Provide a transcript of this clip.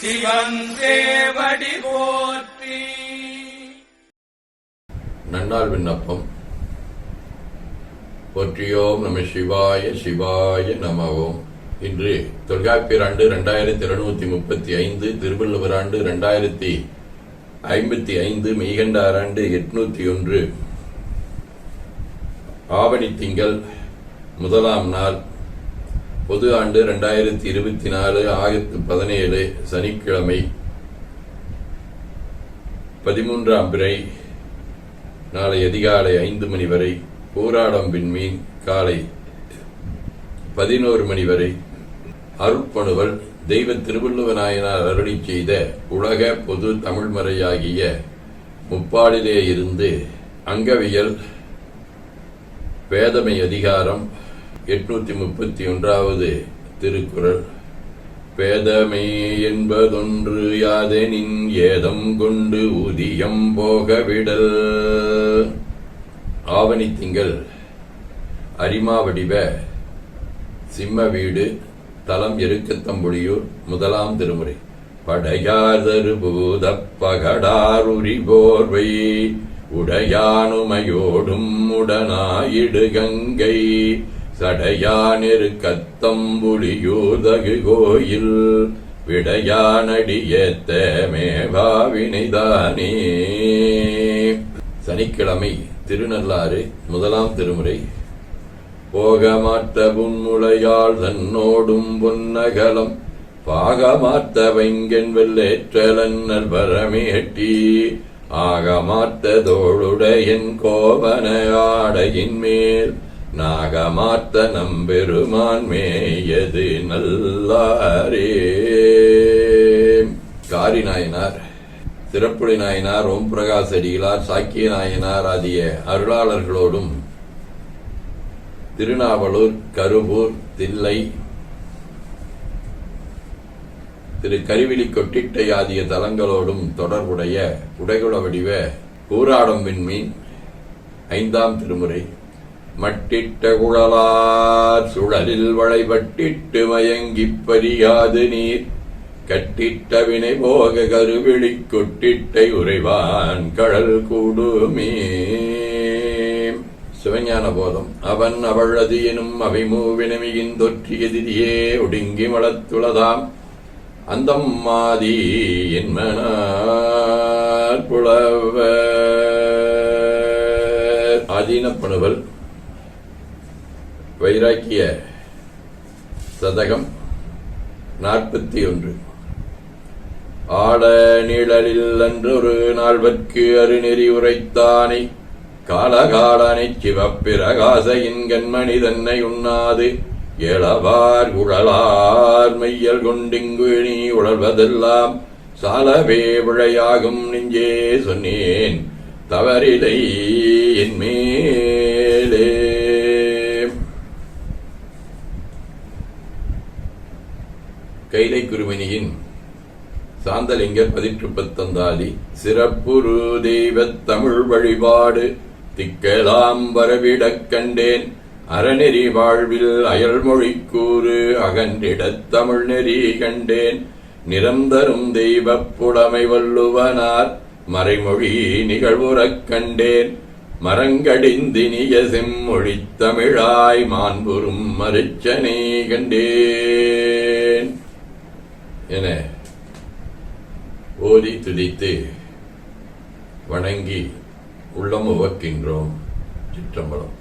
சிவன் போற்றி. நன்னாள் விண்ணப்பம். போற்றியோம் நம சிவாய சிவாய நமவோம். இன்று தொல்காப்பியர் ஆண்டு இரண்டாயிரத்தி இருநூத்தி முப்பத்தி ஐந்து திருவள்ளுவர் ஆண்டு இரண்டாயிரத்தி ஐம்பத்தி ஐந்து மெய்கண்டார் ஆண்டு எட்நூத்தி ஒன்று ஆவணி திங்கள் முதலாம் நாள். பொது ஆண்டு இரண்டாயிரத்தி இருபத்தி நாலு ஆகஸ்ட் பதினேழு சனிக்கிழமை பதிமூன்றாம் பிறை நாளை அதிகாலை ஐந்து மணி வரை போராடம் விண்மீன் காலை பதினோரு மணி வரை அருட்பணுவல் தெய்வ திருவள்ளுவநாயனார் அருளி செய்த உலக பொது தமிழ்மறையாகிய முப்பாடிலே இருந்து அங்கவியல் வேதமை அதிகாரம் எட்நூத்தி முப்பத்தி ஒன்றாவது திருக்குறள். பேதமை என்பதொன்று யாதெனின் ஏதம் கொண்டு ஊதியம் போகவிடல். ஆவணி திங்கள் அரிமாவடிவ சிம்ம வீடு தலம் எருக்கத்தம்புலியூர் முதலாம் திருமுறை. படையாதரு பூத பகடாருரி போர்வை உடையானுமையோடும் உடனாயிடு கங்கை சடையானிரு கத்தம்புலியூதகு கோயில் விடையானடியேத்த மேவாவினைதானே. சனிக்கிழமை திருநள்ளாறு முதலாம் திருமுறை. போகமாட்ட புன்முளையாள் தன்னோடும் பொன்னகலம் பாகமாத்த வைங்கன் வெள்ளேற்றலன்னல் பரமேட்டி ஆகமாத்த தோளுடையன் கோபன ஆடையின் மேல் நாகமாத்த நம்பெருமான் மேயது நல்லாரே. காரி நாயனார் சிறப்புடை நாயனார் ஓம் பிரகாஷ் அடிகளார் சாக்கிய நாயனார் ஆகிய அருளாளர்களோடும் திருநாவலூர் கருவூர் தில்லை திரு கருவிழி கொட்டிட்டை ஆகிய தலங்களோடும் தொடர்புடைய உடைகுல வடிவ கூராடம் விண்மீன் ஐந்தாம் திருமுறை. மட்டிட்ட குழலார் சுழலில் வளைபட்டிட்டு மயங்கிப் பரியாது நீர். கட்டிட்ட வினை போக கருவிழி கொட்டிட்டை உறைவான் கடல் கூடுமே. சிவஞான போதம். அவன் அவளது எனும் அவை மூவினமியின் தொற்றி எதிரியே ஒடுங்கி மலத்துளதாம் அந்தம் மாதி என்மனார் புலவர். ஆதீனப்பணுவல் வைராக்கிய சதகம் நாற்பத்தி ஒன்று. ஆட நிழலில் அன்றொரு நாள்வர்க்கு அருநெறி உரைத்தானை காலகாலனை சிவப்பிரகாச இன்கண்மணி தன்னை உண்ணாது ஏளவார் உழலார் மையல் கொண்டிங்கு நீ உழல்வதெல்லாம் சாலவே விழையாகும் நெஞ்சே சொன்னேன் தவறிலை என்மே மேலே கைலை குருமணியின் சாந்தலிங்க பதிற்று பத்தந்தாதி சிறப்புரு தெய்வத் தமிழ் வழிபாடு திக்கலாம் வரவிடக் கண்டேன். அறநெறி வாழ்வில் அயல்மொழி கூறு அகன்றிடத் தமிழ் நெறி கண்டேன். நிரந்தரும் தெய்வப் புலமை வல்லுவனார் மறைமொழி நிகழ்வுறக் கண்டேன். மரங்கடிந்தினிய செம்மொழித் தமிழாய் மாண்புறும் மருச்சனை கண்டேன். என ஓதி துதித்து வணங்கி உள்ளமுவக்கின்றோம் சிற்றம்பலம்.